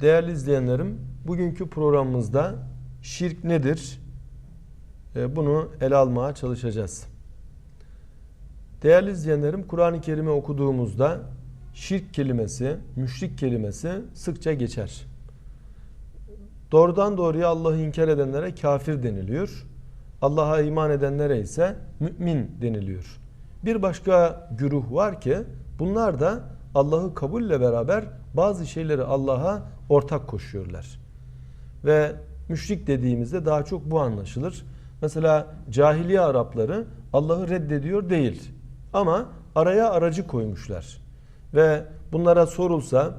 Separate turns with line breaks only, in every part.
Değerli izleyenlerim, bugünkü programımızda şirk nedir? E, Bunu ele almaya çalışacağız. Değerli izleyenlerim, Kur'an-ı Kerim'i okuduğumuzda şirk kelimesi, müşrik kelimesi sıkça geçer. Doğrudan doğruya Allah'ı inkar edenlere kafir deniliyor. Allah'a iman edenlere ise mümin deniliyor. Bir başka güruh var ki bunlar da Allah'ı kabulle beraber bazı şeyleri Allah'a ortak koşuyorlar. Ve müşrik dediğimizde daha çok bu anlaşılır. Mesela cahiliye Arapları Allah'ı reddediyor değil. Ama araya aracı koymuşlar. Ve bunlara sorulsa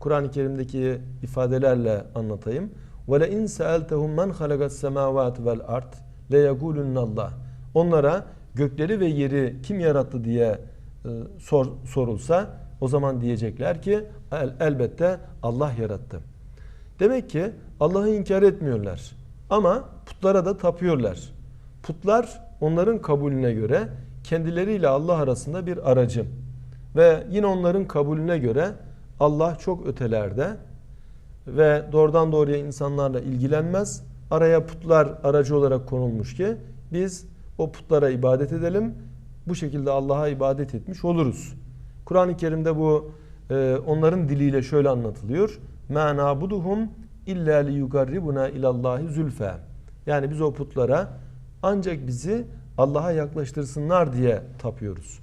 Kur'an-ı Kerim'deki ifadelerle anlatayım. Ve in sa'altehum men halakas semawati vel ard le Allah. Onlara gökleri ve yeri kim yarattı diye e, sor, sorulsa o zaman diyecekler ki el, elbette Allah yarattı. Demek ki Allah'ı inkar etmiyorlar. Ama putlara da tapıyorlar. Putlar onların kabulüne göre kendileriyle Allah arasında bir aracı. Ve yine onların kabulüne göre Allah çok ötelerde ve doğrudan doğruya insanlarla ilgilenmez. Araya putlar aracı olarak konulmuş ki biz o putlara ibadet edelim. Bu şekilde Allah'a ibadet etmiş oluruz. Kur'an-ı Kerim'de bu e, onların diliyle şöyle anlatılıyor. مَا نَعْبُدُهُمْ اِلَّا لِيُقَرِّبُنَا اِلَى اللّٰهِ زُلْفَى Yani biz o putlara ancak bizi Allah'a yaklaştırsınlar diye tapıyoruz.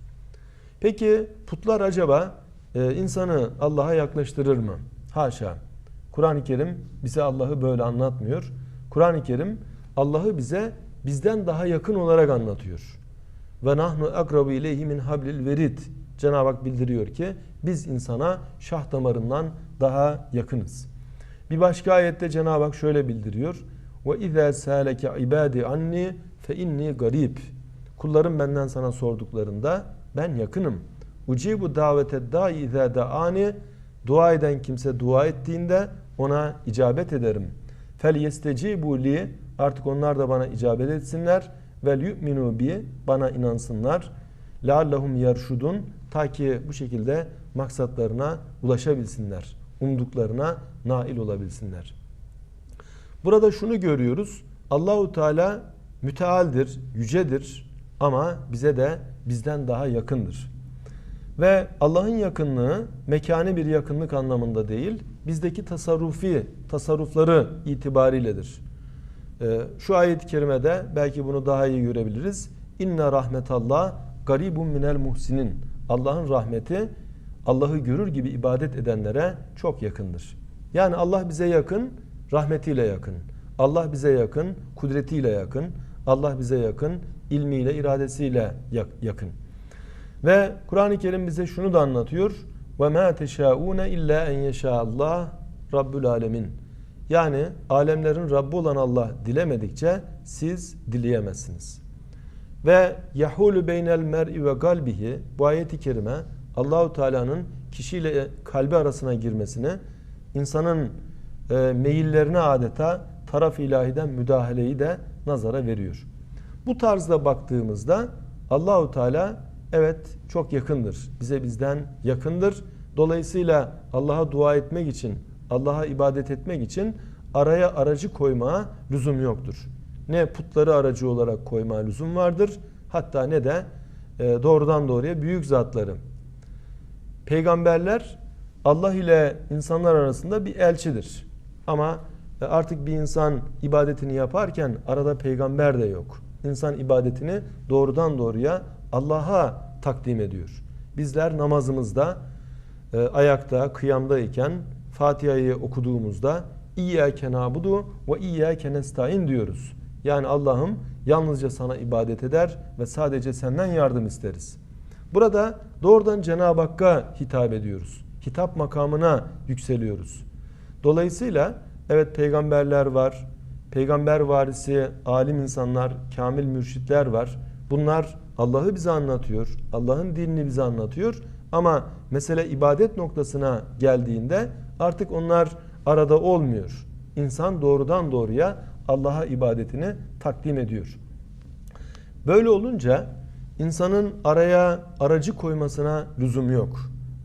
Peki putlar acaba e, insanı Allah'a yaklaştırır mı? Haşa. Kur'an-ı Kerim bize Allah'ı böyle anlatmıyor. Kur'an-ı Kerim Allah'ı bize bizden daha yakın olarak anlatıyor. Ve nahnu akrabu ileyhi min hablil verid. Cenab-ı Hak bildiriyor ki biz insana şah damarından daha yakınız. Bir başka ayette Cenab-ı Hak şöyle bildiriyor. Ve izâ sâleke ibâdi anni fe inni garib. Kullarım benden sana sorduklarında ben yakınım. Ucibu davete da'i izâ da'ani dua eden kimse dua ettiğinde ona icabet ederim. Fel yestecibu li artık onlar da bana icabet etsinler. Vel yu'minu bi bana inansınlar. Leallahum yerşudun ta ki bu şekilde maksatlarına ulaşabilsinler. Umduklarına nail olabilsinler. Burada şunu görüyoruz. Allahu Teala mütealdir, yücedir ama bize de bizden daha yakındır. Ve Allah'ın yakınlığı mekani bir yakınlık anlamında değil, bizdeki tasarrufi, tasarrufları itibariyledir. Ee, şu ayet-i kerimede belki bunu daha iyi görebiliriz. İnne rahmetallah garibun minel muhsinin. Allah'ın rahmeti Allah'ı görür gibi ibadet edenlere çok yakındır. Yani Allah bize yakın, rahmetiyle yakın. Allah bize yakın, kudretiyle yakın. Allah bize yakın, ilmiyle, iradesiyle yakın. Ve Kur'an-ı Kerim bize şunu da anlatıyor. Ve ma teşaune illa en yeşaallah Rabbül alemin. Yani alemlerin Rabbi olan Allah dilemedikçe siz dileyemezsiniz. Ve yahulu beynel mer'i ve galbihi bu ayeti kerime Allahu Teala'nın kişiyle kalbi arasına girmesini, insanın e, meyillerine adeta taraf ilahiden müdahaleyi de nazara veriyor. Bu tarzda baktığımızda Allahu Teala evet çok yakındır. Bize bizden yakındır. Dolayısıyla Allah'a dua etmek için, Allah'a ibadet etmek için araya aracı koymaya lüzum yoktur. Ne putları aracı olarak koymaya lüzum vardır. Hatta ne de e, doğrudan doğruya büyük zatları. Peygamberler Allah ile insanlar arasında bir elçidir. Ama e, artık bir insan ibadetini yaparken arada peygamber de yok. İnsan ibadetini doğrudan doğruya Allah'a takdim ediyor. Bizler namazımızda e, ayakta, kıyamdayken Fatiha'yı okuduğumuzda İyyâke nâbudu ve İyyâke nestaîn diyoruz. Yani Allah'ım yalnızca sana ibadet eder ve sadece senden yardım isteriz. Burada doğrudan Cenab-ı Hakk'a hitap ediyoruz. Hitap makamına yükseliyoruz. Dolayısıyla evet peygamberler var, peygamber varisi alim insanlar, kamil mürşitler var. Bunlar Allah'ı bize anlatıyor, Allah'ın dinini bize anlatıyor. Ama mesele ibadet noktasına geldiğinde artık onlar arada olmuyor. İnsan doğrudan doğruya Allah'a ibadetini takdim ediyor. Böyle olunca insanın araya aracı koymasına lüzum yok.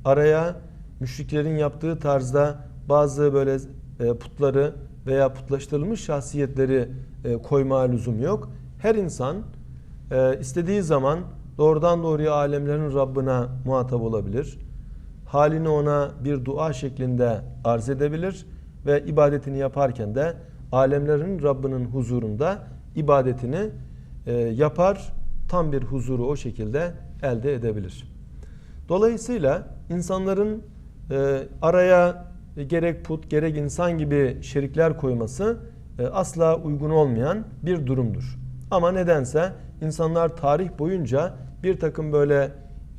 Araya müşriklerin yaptığı tarzda bazı böyle e, putları veya putlaştırılmış şahsiyetleri e, koymaya lüzum yok. Her insan e, istediği zaman doğrudan doğruya alemlerin Rabbine muhatap olabilir. Halini ona bir dua şeklinde arz edebilir ve ibadetini yaparken de alemlerin Rabbinin huzurunda ibadetini e, yapar, tam bir huzuru o şekilde elde edebilir. Dolayısıyla insanların e, araya gerek put gerek insan gibi şerikler koyması e, asla uygun olmayan bir durumdur. Ama nedense insanlar tarih boyunca bir takım böyle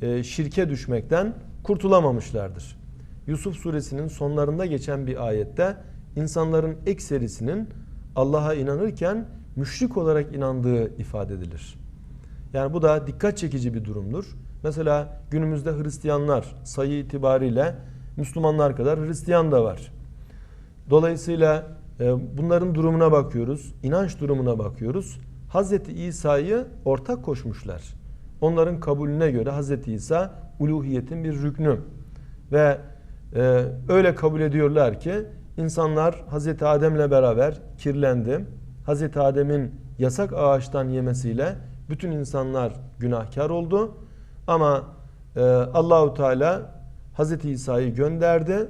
e, şirke düşmekten kurtulamamışlardır. Yusuf suresinin sonlarında geçen bir ayette insanların ekserisinin Allah'a inanırken müşrik olarak inandığı ifade edilir. Yani bu da dikkat çekici bir durumdur. Mesela günümüzde Hristiyanlar sayı itibariyle Müslümanlar kadar Hristiyan da var. Dolayısıyla e, bunların durumuna bakıyoruz, inanç durumuna bakıyoruz. Hazreti İsa'yı ortak koşmuşlar. Onların kabulüne göre Hazreti İsa uluhiyetin bir rüknü ve e, öyle kabul ediyorlar ki insanlar Hazreti Adem'le beraber kirlendi. Hazreti Adem'in yasak ağaçtan yemesiyle bütün insanlar günahkar oldu. Ama e, Allahu Teala Hazreti İsa'yı gönderdi.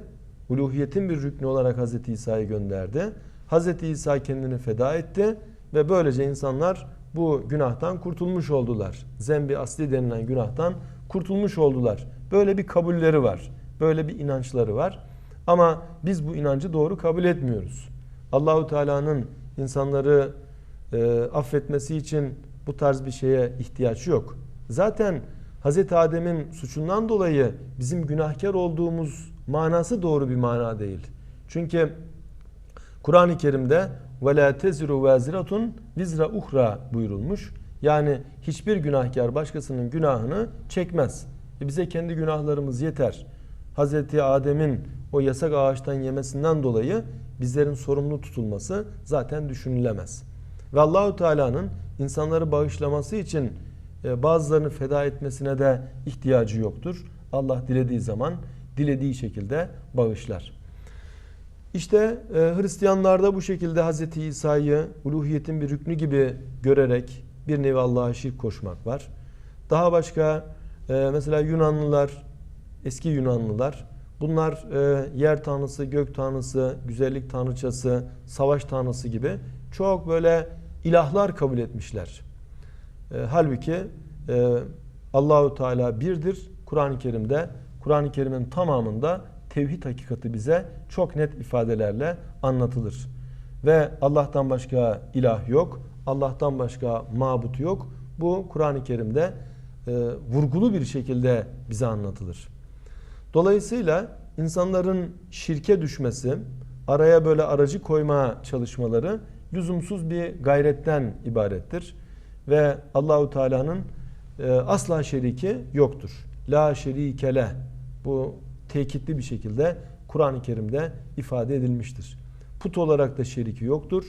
Uluhiyetin bir rüknü olarak Hazreti İsa'yı gönderdi. Hazreti İsa kendini feda etti ve böylece insanlar bu günahtan kurtulmuş oldular. Zembi asli denilen günahtan kurtulmuş oldular. Böyle bir kabulleri var. Böyle bir inançları var. Ama biz bu inancı doğru kabul etmiyoruz. Allahu Teala'nın insanları e, affetmesi için bu tarz bir şeye ihtiyaç yok. Zaten Hz. Adem'in suçundan dolayı bizim günahkar olduğumuz manası doğru bir mana değil. Çünkü Kur'an-ı Kerim'de la teziru vaziratun vizra uhra buyurulmuş. Yani hiçbir günahkar başkasının günahını çekmez. E bize kendi günahlarımız yeter. Hz. Adem'in o yasak ağaçtan yemesinden dolayı bizlerin sorumlu tutulması zaten düşünülemez. Ve Allahu Teala'nın insanları bağışlaması için e, bazılarını feda etmesine de ihtiyacı yoktur. Allah dilediği zaman dilediği şekilde bağışlar. İşte e, Hristiyanlarda bu şekilde Hz. İsa'yı uluhiyetin bir rüknü gibi görerek bir nevi Allah'a şirk koşmak var. Daha başka e, mesela Yunanlılar, eski Yunanlılar bunlar yer tanrısı, gök tanrısı, güzellik tanrıçası, savaş tanrısı gibi çok böyle ilahlar kabul etmişler. E, halbuki e, Allahu Teala birdir. Kur'an-ı Kerim'de Kur'an-ı Kerim'in tamamında tevhid hakikati bize çok net ifadelerle anlatılır. Ve Allah'tan başka ilah yok. Allah'tan başka mabut yok. Bu Kur'an-ı Kerim'de e, vurgulu bir şekilde bize anlatılır. Dolayısıyla insanların şirke düşmesi, araya böyle aracı koyma çalışmaları lüzumsuz bir gayretten ibarettir ve Allahu Teala'nın e, asla şeriki yoktur. La şerikele bu tekitli bir şekilde Kur'an-ı Kerim'de ifade edilmiştir. Put olarak da şeriki yoktur.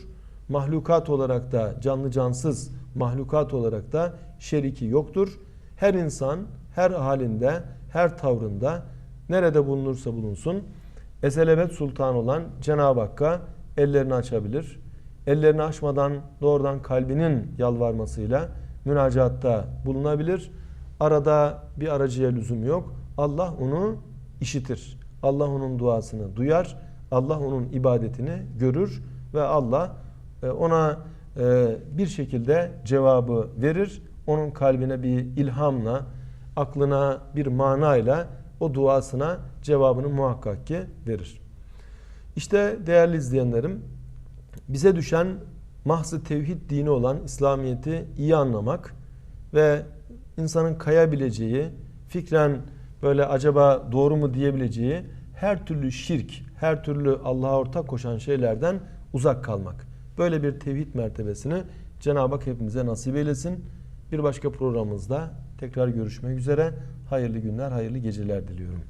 Mahlukat olarak da canlı cansız mahlukat olarak da şeriki yoktur. Her insan her halinde, her tavrında nerede bulunursa bulunsun eselebet sultan olan Cenab-ı Hakk'a ellerini açabilir ellerini açmadan doğrudan kalbinin yalvarmasıyla münacatta bulunabilir. Arada bir aracıya lüzum yok. Allah onu işitir. Allah onun duasını duyar. Allah onun ibadetini görür ve Allah e, ona e, bir şekilde cevabı verir. Onun kalbine bir ilhamla, aklına bir manayla o duasına cevabını muhakkak ki verir. İşte değerli izleyenlerim bize düşen mahzı tevhid dini olan İslamiyet'i iyi anlamak ve insanın kayabileceği, fikren böyle acaba doğru mu diyebileceği her türlü şirk, her türlü Allah'a ortak koşan şeylerden uzak kalmak. Böyle bir tevhid mertebesini Cenab-ı Hak hepimize nasip eylesin. Bir başka programımızda tekrar görüşmek üzere. Hayırlı günler, hayırlı geceler diliyorum.